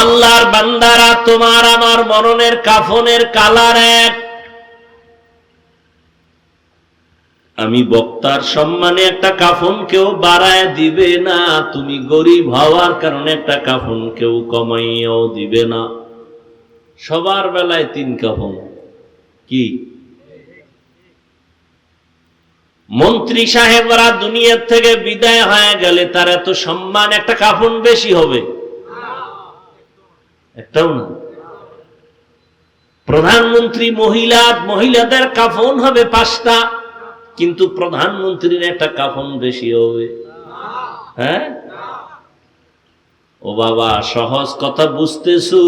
আল্লাহর বান্দারা, তোমার আমার মরণের কাফনের কালার এক। আমি বক্তার সম্মানে একটা কাফন কেউ বাড়ায় দিবে না। তুমি গরিব হওয়ার কারণে একটা কাফন কেউ কমাইয়াও দিবে না। সবার বেলায় তিন কাফন। কি? মন্ত্রী সাহেবরা দুনিয়ার থেকে বিদায় হয়ে গেলে তার এত সম্মান, একটা কাফন বেশি হবে। একটাও না প্রধানমন্ত্রী মহিলা, মহিলাদের কাফন হবে পাঁচটা, কিন্তু প্রধানমন্ত্রীর একটা কাফন বেশি হবে। হ্যাঁ? ও বাবা, সহজ কথা বুঝতেছু?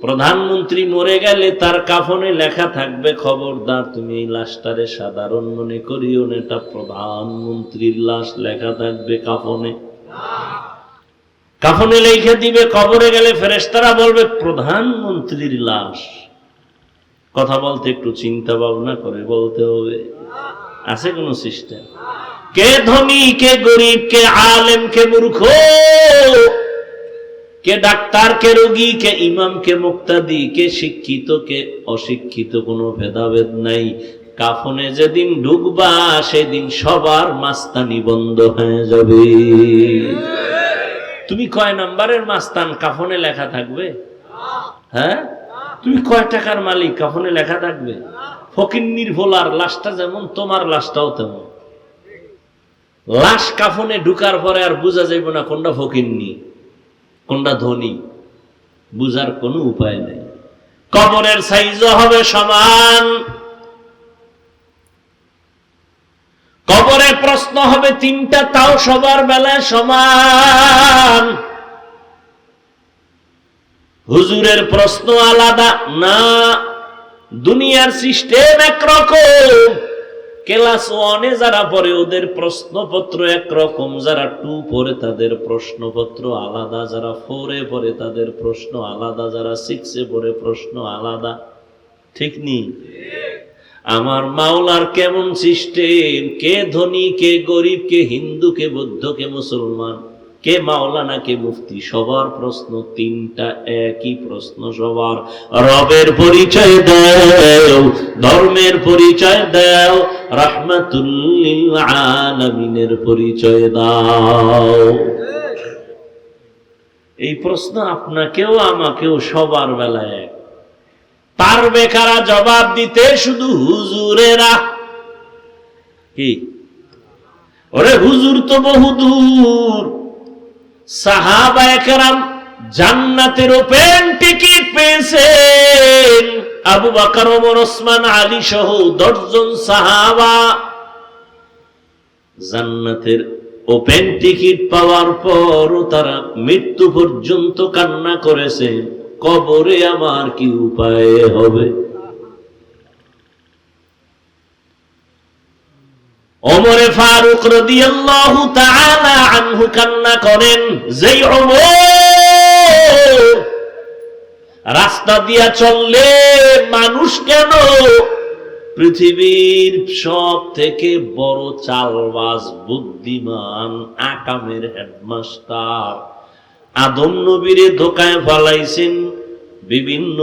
প্রধানমন্ত্রী মরে গেলে তার কাফনে লেখা থাকবে, খবরদার, তুমি এই লাশটারে সাধারণ মনে করিও না। এটা প্রধানমন্ত্রীর লাশ লেখা থাকবে কাফনে। কাফনে লিখে দিবে, কবরে গেলে ফেরেশতারা বলবে, প্রধানমন্ত্রীর লাশ। কথা বলতে একটু চিন্তা ভাবনা করে বলতে হবে। আছে কোন সিস্টেম? কে ধনী, কে গরিব, কে আলেম, কে মূর্খ? কে ডাক্তার, কে রোগী, কে ইমাম, কে মুক্তাদি, কে শিক্ষিত, কে অশিক্ষিত, কোনো ভেদাভেদ নাই। কাফনে যেদিন ঢুকবা সেদিন সবার মাস্তানি বন্ধ হয়ে যাবে। তুমি কয় নাম্বারের মাস্তান, কাফনে লেখা থাকবে? হ্যাঁ? তুমি কয় টাকার মালিক, কাফনে লেখা থাকবে? ফকিন্নির ভোলার লাশটা যেমন, তোমার লাশটাও তেমন। লাশ কাফনে ঢুকার পরে আর বোঝা যাইব না কোনটা ফকিন্নি কোনটা ধনী। বুঝার কোনো উপায় নেই। কবরের সাইজও হবে সমান। কবরে প্রশ্ন হবে তিনটা, তাও সবার বেলায় সমান। হুজুরের প্রশ্ন আলাদা, না, দুনিয়ার সিস্টেম একরকম। ক্লাস ওয়ানে যারা পড়ে, ওদের প্রশ্নপত্র একরকম, যারা টু পড়ে, তাদের প্রশ্নপত্র আলাদা। যারা ফোরে পড়ে, তাদের প্রশ্ন আলাদা। যারা সিক্সে পড়ে, প্রশ্ন আলাদা। ঠিক নেই আমার মাওলার কেমন সিস্টেম? কে ধনী, কে গরিব, কে হিন্দু, কে বৌদ্ধ, কে মুসলমান? কে মাওলানা কে মুফতি? সবার প্রশ্ন তিনটা একই প্রশ্ন সবার। রবের পরিচয় দাও, ধর্মের পরিচয় দাও রাহমাতুল্লিল আলামিনের পরিচয় দাও। এই প্রশ্ন আপনাকেও, আমাকেও সবার বেলায় এক। তার বেকারা জবাব দিতে? শুধু হুজুরেরা। কি? ওরে হুজুর তো বহু দূর। সাহাবা একরাম জান্নাতের ওপেন টিকিট পেয়েছেন। আবু বাকর, ওমর, ওসমান, আলী সহ দশজন সাহাবা জান্নাতের ওপেন টিকিট পাওয়ার পরও তারা মৃত্যু পর্যন্ত কান্না করেছেন কবরে আমার কি উপায় হবে? ওমরে ফারুক রাদিয়াল্লাহু তাআলা আনহু কান্না করেন ওমর, রাস্তা দিয়া চললে মানুষ কেন পৃথিবীর সব থেকে বড় চালবাজ, বুদ্ধিমান, আকামের হেডমাস্টার? আদম নবীরে ধোকায় ফালাইছেন, বিভিন্ন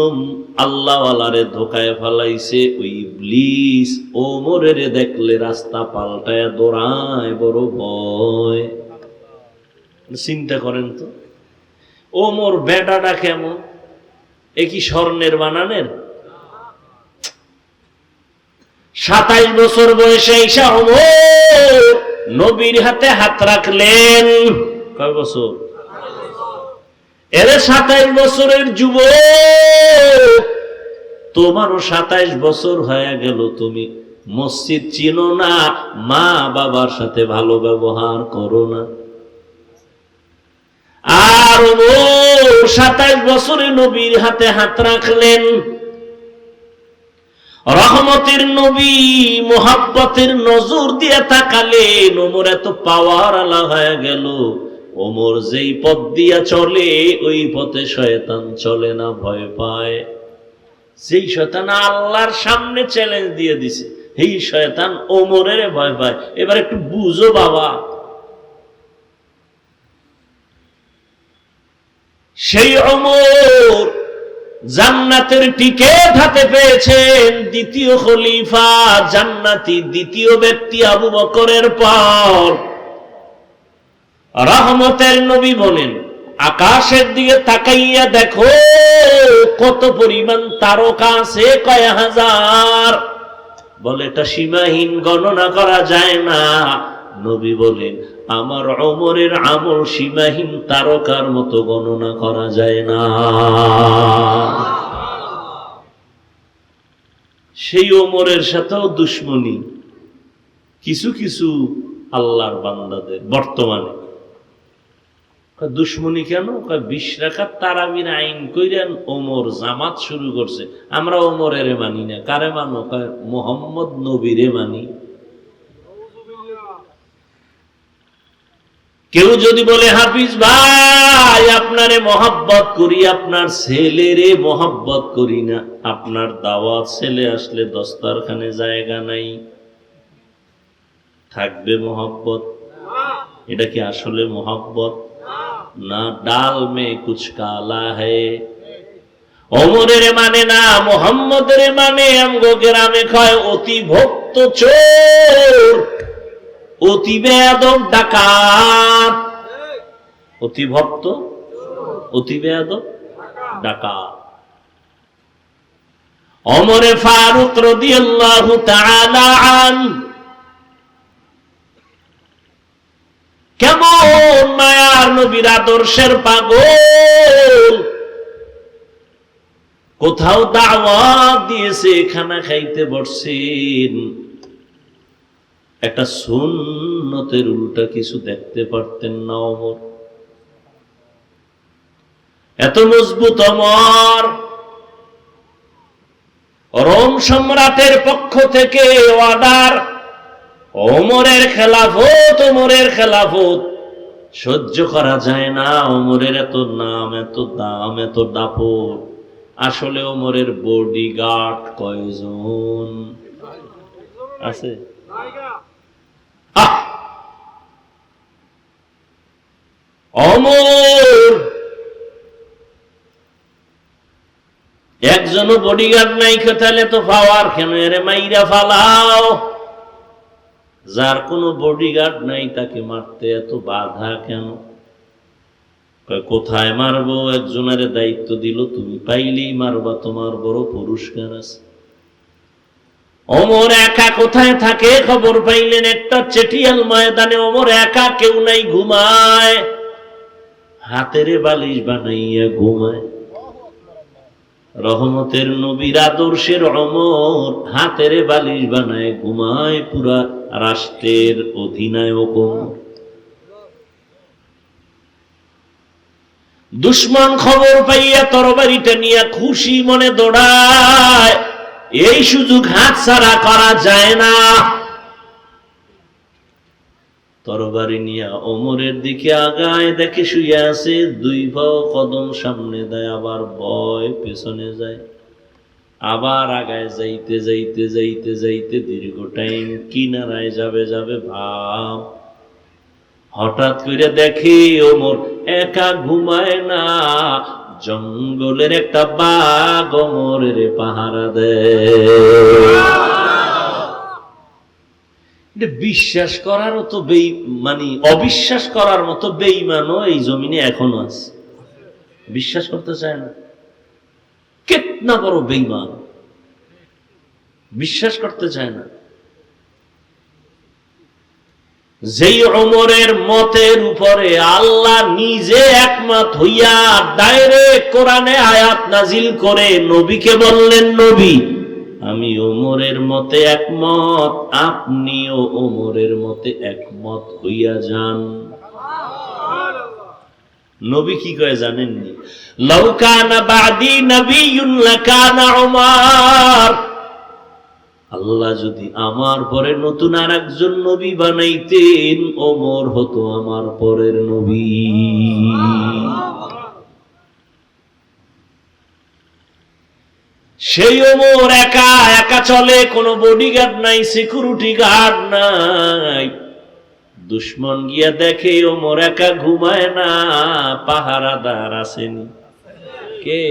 আল্লাহওয়ালারে ধোকায় ফালাইছে, ওই ইবলিস ওমরের দেখলে রাস্তা পাল্টায় দৌড়ায়, বড় ভয়। চিন্তা করেন তো, ওমর বেটাটা কেমন? এ কি স্বর্ণের বানানের? সাতাইশ বছর বয়সে ঈশা ওমর নবীর হাতে হাত রাখলেন। কয় বছর? এরে সাতাইশ বছরের যুব তোমারও সাতাইশ বছর হয়ে গেল তুমি। মসজিদ চিনো না, মা বাবার সাথে ভালো ব্যবহার করো না। আর ও সাতাইশ বছরে নবীর হাতে হাত রাখলেন। রহমতের নবী, মোহাব্বতের নজর দিয়ে তাকালেন, ওমর এত পাওয়ার আলা হয়ে গেল। ওমর যেই পথ দিয়া চলে, ওই পথে শয়তান চলে না, ভয় পায়। সেই শয়তান আল্লাহর সামনে চ্যালেঞ্জ দিয়ে দিছে, এই শয়তান ওমরের ভয় পায়। এবার একটু বুঝো বাবা। সেই অমর জান্নাতের টিকেট হাতে পেয়েছেন দ্বিতীয় খলিফা, জান্নাতি দ্বিতীয় ব্যক্তি আবু বকরের পর। রহমতের নবী বলেন, আকাশের দিকে তাকাইয়া দেখো, কত পরিমাণ তারকা আছে কয় হাজার। বলে, এটা সীমাহীন গণনা করা যায় না। নবী বলেন, আমার অমরের আমল সীমাহীন তারকার মতো গণনা করা যায় না। সেই ওমরের সাথেও দুশ্মনী। কিছু কিছু আল্লাহর বান্দাদের, বর্তমানে। দুশ্মনী কেন? বিশ রাখার তারাবির আইন কইরেন ওমর জামাত শুরু করছে। আমরা ওমরের মানি না। কারে মানো? মোহাম্মদ নবীরে মানি। কেউ যদি বলে, হাফিজ ভাই, আপনারে মহাব্বত করি, আপনার ছেলেরে মহাব্বত করি না। আপনার দাওয়াত ছেলে আসলে দস্তারখানে জায়গা নাই। থাকবে মহাব্বত? এটা কি আসলে মহাব্বত? না, ডাল মে কুছ কালা হে অমরের মানে না, মোহাম্মদের মানে আমগো গ্রামে কয় অতি ভক্ত চোর, অতি বেয়াদব ডাকাত। অতি ভক্ত? অতি বেয়াদব ডাকাত। অমরে ফারুক রাদিয়াল্লাহু তাআলা আন কেমন মায়ার নবীর আদর্শের পাগল? কোথাও দাওয়াত দিয়েছে, খানা খাইতে বসছেন। একটা সুন্নতের উল্টা কিছু দেখতে পারতেন না, অমর। এত মজবুত অমর। রোম সম্রাটের পক্ষ থেকে অর্ডার ওমরের খেলাফত ওমরের খেলাফত। সহ্য করা যায় না ওমরের এত নাম, এত দাম, এত দাপট। আসলে ওমরের বডি গার্ড কয়জন? আছে! অমর একজনও বডিগার্ড নাই, খেতালে তো পাওয়ার কেন? এরে মাইরা ফালাও। যার কোনো বডিগার্ড নাই, তাকে মারতে এত বাধা কেন? কোথায় মারবো? একজনের দায়িত্ব দিল, তুমি পাইলেই মারবা, তোমার বড় পুরস্কার আছে। অমর একা কোথায় থাকে? খবর পাইলেন একটা চেটিয়াল ময়দানে। অমর একা, কেউ নাই, ঘুমায়। হাতেরে বালিশ বানাইয়া ঘুমায়। রহমতের নবীর আদর্শের অমর, হাতের বালিশ বানায়, ঘুমায় পুরা রাষ্ট্রের অধিনায়ক দুশ্মন খবর পাইয়া তরবারিটা নিয়ে খুশি মনে দৌড়ায়। এই সুযোগ হাত ছাড়া করা যায় না। তরবারি নিয়ে ওমরের দিকে আগায়, দেখে শুয়ে আছে, দুই পাও কদম সামনে দেয়, আবার বয় পেছনে যায়। আবার আগায় যাইতে যাইতে যাইতে যাইতে দীর্ঘ টাইম কিনারায় যাবে যাবে ভাব। হঠাৎ করে দেখে ওমর একা ঘুমায় না। জঙ্গলের একটা বাঘ ওমরের পাহারা দেয় বিশ্বাস করার মতো বেই মানে অবিশ্বাস করার মতো বেইমানও এই জমিনে এখনও আছে। বিশ্বাস করতে চায় না। কেতনা বড় বেইমান। বিশ্বাস করতে চায় না। যেই অমরের মতের উপরে আল্লাহ নিজে একমত হইয়া ডাইরেক্ট কোরআনে আয়াত নাজিল করে নবীকে বললেন, নবী, আমি ওমরের মতে একমত, আপনিও ওমরের মতে একমত হইয়া যান। নবী কি কয় জানেননি? আল্লাহ যদি আমার পরে নতুন আর একজন নবী বানাইতেন, ওমর হতো আমার পরের নবী। সেই ওমর একা একা চলে, কোনো বডিগার্ড নাই সিকিউরিটি গার্ড নাই। দুশ্মন গিয়া দেখে ওমর একা ঘুমায় না, পাহারাদার আসেনি। কে?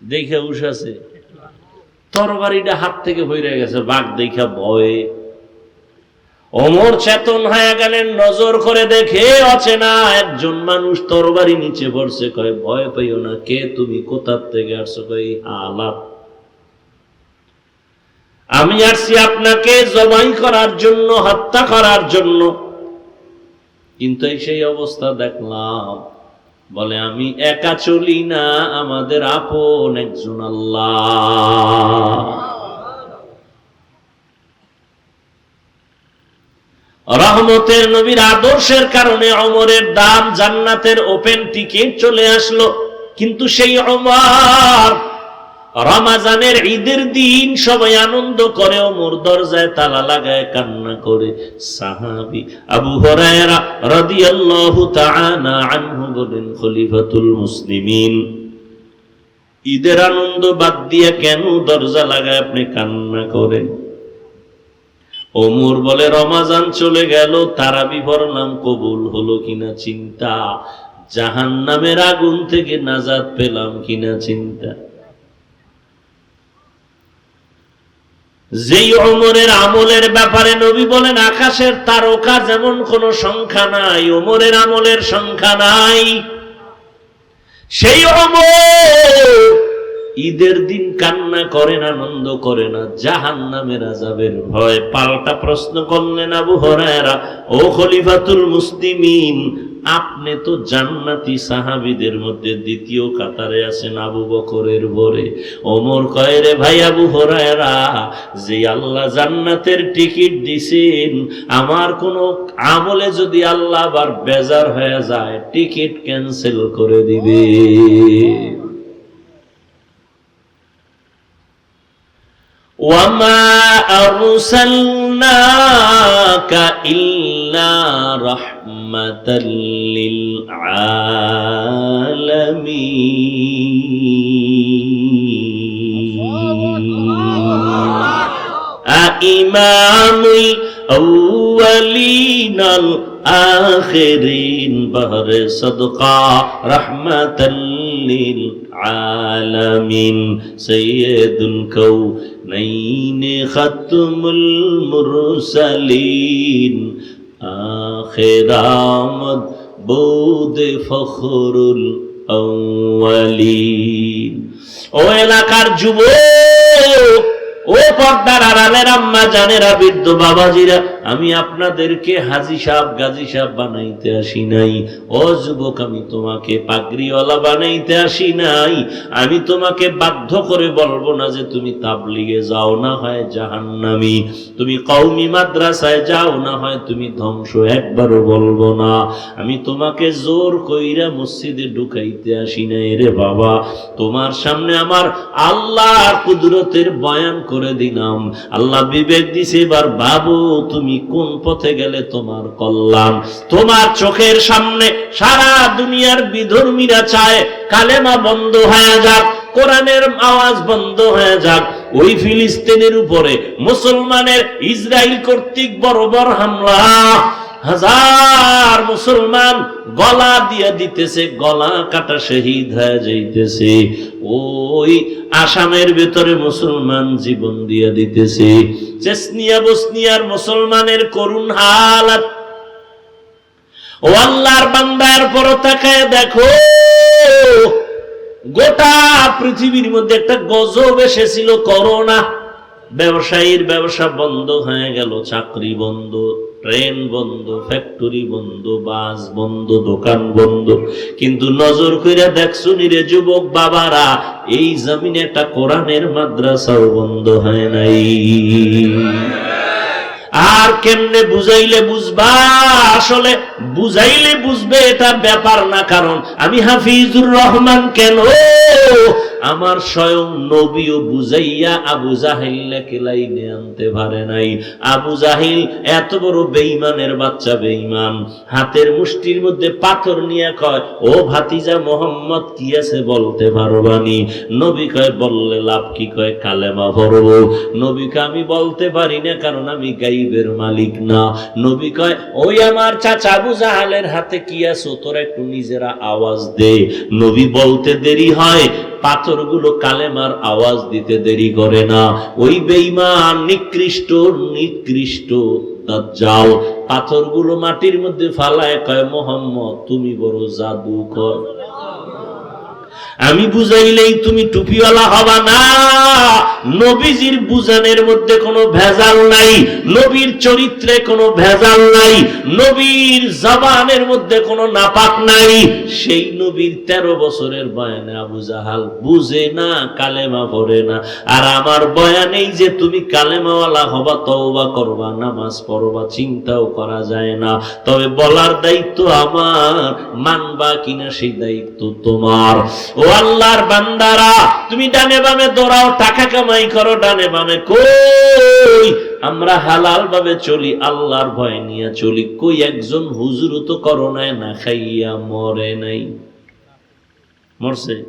দেখে উঠাছে তরবারিটা হাত থেকে হইরে গেছে, বাঘ দেখা ভয়ে। অমর চেতন হয়ে গেলেন, নজর করে দেখে অচেনা একজন মানুষ তরবারি নিচে পড়ছে, কয়, ভয় পাইও না, কে তুমি? কোথার থেকে আসছো? কই আলাপ আমি আসছি আপনাকে জবাই করার জন্য, হত্যা করার জন্য। কিন্তু এই সেই অবস্থা দেখলাম। বলে, আমি একা চলি না, আমাদের আপন একজন আল্লাহ। রহমতের নবীর আদর্শের কারণে অমরের দাম জান্নাতের ওপেন টিকিট চলে আসলো। কিন্তু সেই অমর রমাজানের ঈদের দিন সবাই আনন্দ করে, ওমর দরজায় তালা লাগায়, কান্না করে। সাহাবি আবু হরায়রা রাদিয়াল্লাহু তাআলা আনহু বলেন, খলিফাতুল মুসলিমিন, ঈদের আনন্দ বাদ দিয়ে কেন দরজা লাগায় আপনি কান্না করেন? ওমর বলে, রমাজান চলে গেল তারাবি নাম কবুল হলো কিনা চিন্তা? জাহান নামের আগুন থেকে নাজাদ পেলাম কিনা চিন্তা? যেই ওমরের আমলের ব্যাপারে নবী বলেন, আকাশের তারকা যেমন কোনো সংখ্যা নাই, ওমরের আমলের সংখ্যা নাই। সেই অমর ঈদের দিন কান্না করেন আনন্দ করে না জাহান নামের আজাবের ভয়। পাল্টা প্রশ্ন করলেন আবু হরায়রা, ও খলিফাতুল মুসলিমিন আপনি তো জান্নাতি সাহাবিদের মধ্যে দ্বিতীয় কাতারে আছেন আবু বকরের বরে ওমর কয়রে ভাই আবু হরায়রা, যে আল্লাহ জান্নাতের টিকিট দিছেন, আমার কোনো আমলে যদি আল্লাহ আবার বেজার হয়ে যায়, টিকিট ক্যান্সেল করে দিবে। ওয়ামা أرسلناك إلا رحمة للعالمين. أإمام الأولين الآخرين بهر صدقا رحمة للعالمين. سيد الكونين ختم المرسلين آخر آمد بود فخر الأولين ও এলাকার যুবক ও পর্দার আড়ালের আম্মা জানেরা বৃদ্ধ বাবাজিরা আমি আপনাদেরকে হাজি সাহেব, গাজী সাহেব বানাইতে আসি নাই। ও যুবক, আমি তোমাকে পাগড়িওয়ালা বানাইতে আসি নাই। আমি তোমাকে বাধ্য করে বলব না যে তুমি তাবলিগে যাও না হয় জাহান্নামি। তুমি কওমি মাদ্রাসায় যাও না হয় তুমি ধ্বংস, একবারও বলব না। আমি তোমাকে জোর কইরা মসজিদে ঢুকাইতে আসি নাই রে বাবা। তোমার সামনে আমার আল্লাহ কুদরতের বয়ান করে দিলাম। আল্লাহ বিবেক দিছে, এবার বাবু তুমি কোন পথে গেলে তোমার কল্যাণ? তোমার চোখের সামনে সারা দুনিয়ার বিধর্মীরা চায়, কালেমা বন্ধ হয়ে যাক, কোরআনের আওয়াজ বন্ধ হয়ে যাক। ওই ফিলিস্তিনের উপরে মুসলমানের ইসরায়েল কর্তৃক বড় হামলা। হাজার মুসলমান গলা দিয়ে দিতেছে, গলা কাটা শহীদ হয়ে যাইতেছে। ওই আসামের ভেতরে মুসলমান জীবন দিয়ে দিতেছে। চেসনিয়া বসনিয়ার মুসলমানের করুণ হালাত। ও আল্লাহর বান্দার পর তাকায় দেখো, গোটা পৃথিবীর মধ্যে একটা গজব এসেছিল করোনা। ব্যবসায়ীর ব্যবসা বন্ধ হয়ে গেল, চাকরি বন্ধ। ট্রেন বন্ধ ফ্যাক্টরি বন্ধ, বাস বন্ধ, দোকান বন্ধ। কিন্তু নজর কইরা দেখছ নিরে যুবক বাবারা, এই জমিনে একটা কোরআনের মাদ্রাসাও বন্ধ হয় নাই। আর কেমনে বুঝাইলে বুঝবা? আসলে বুঝাইলে বুঝবে এটা ব্যাপার না, কারণ আমি হাফিজুর রহমান কেন? আমার স্বয়ং নবীও বুঝাইয়া আবু জাহিল্লাকে লাইনে আনতে পারে নাই। আবু জাহিল এত বড় বেঈমানের বাচ্চা, বেঈমান। হাতের মুষ্টির মধ্যে পাথর নিয়ে কয়, ও ভাতিজা মোহাম্মদ, কি আছে বলতে পারবানি? নবী কয়, বললে লাভ কি? কয়, কালেমা ভরব নবীকে আমি বলতে পারি না, কারণ আমি গাইবের মালিক না। নবী কয়, ওই আমার চাচা আবু জাহালের হাতে কি আছো? তোরা একটু নিজেরা আওয়াজ দে। নবী বলতে দেরি হয় পাথরগুলো কালেমার আওয়াজ দিতে দেরি করে না। ওই বেইমান নিকৃষ্ট নিকৃষ্ট দাজ্জাল, পাথরগুলো মাটির মধ্যে ফালায় কয়, মোহাম্মদ, তুমি বড় জাদু কর আমি বুঝাইলেই তুমি টুপিওয়ালা হবা না। নবীজির বুঝানের মধ্যে কোনো ভেজাল নাই, নবীর চরিত্রে কোনো ভেজাল নাই, নবীর জবানের মধ্যে কোনো নাপাক নাই। সেই নবীর তেরো বছরের বয়ানে আবু জাহাল বুঝে না, কালেমা পড়ে না। আর আমার বয়ানেই যে তুমি কালেমাওয়ালা হবা, তওবা করবা, নামাজ পড়বা, চিন্তাও করা যায় না। তবে বলার দায়িত্ব আমার, মানবা কিনা সেই দায়িত্ব তোমার। ও আল্লাহর বান্দারা, তুমি ডানে বামে দৌড়াও, টাকা কামাই করো, ডানে বামে কই? আমরা হালাল ভাবে চলি, আল্লাহর ভয় নিয়ে চলি। কই একজন হুজুর তো করোনায় না খাইয়া মরে নাই? মরছে?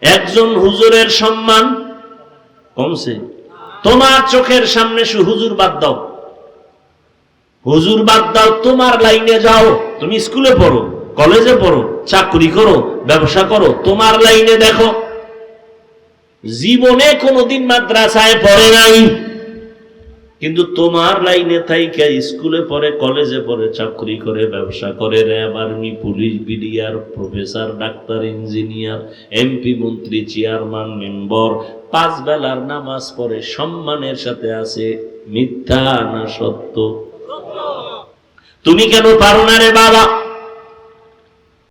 একজন হুজুরের সম্মান কমছে। তোমার চোখের সামনে শু হুজুর বাদ দাও। হুজুর বাদ দাও, তোমার লাইনে যাও, তুমি স্কুলে পড়ো। কলেজে পড়ো, চাকরি করো, ব্যবসা করো, তোমার লাইনে দেখো। জীবনে কোনোদিন মাদ্রাসায় পড়ে নাই। কিন্তু তোমার লাইনে থাইকা স্কুলে পড়ে, কলেজে পড়ে, চাকরি করে, ব্যবসা করে, RAB army, police, BDR, professor, doctor, engineer, MP, মন্ত্রী, চেয়ারম্যান, মেম্বার, পাঁচ বেলার নামাজ পড়ে, সম্মানের সাথে আছে, মিথ্যা না সত্য। তুমি কেন পারো না রে বাবা?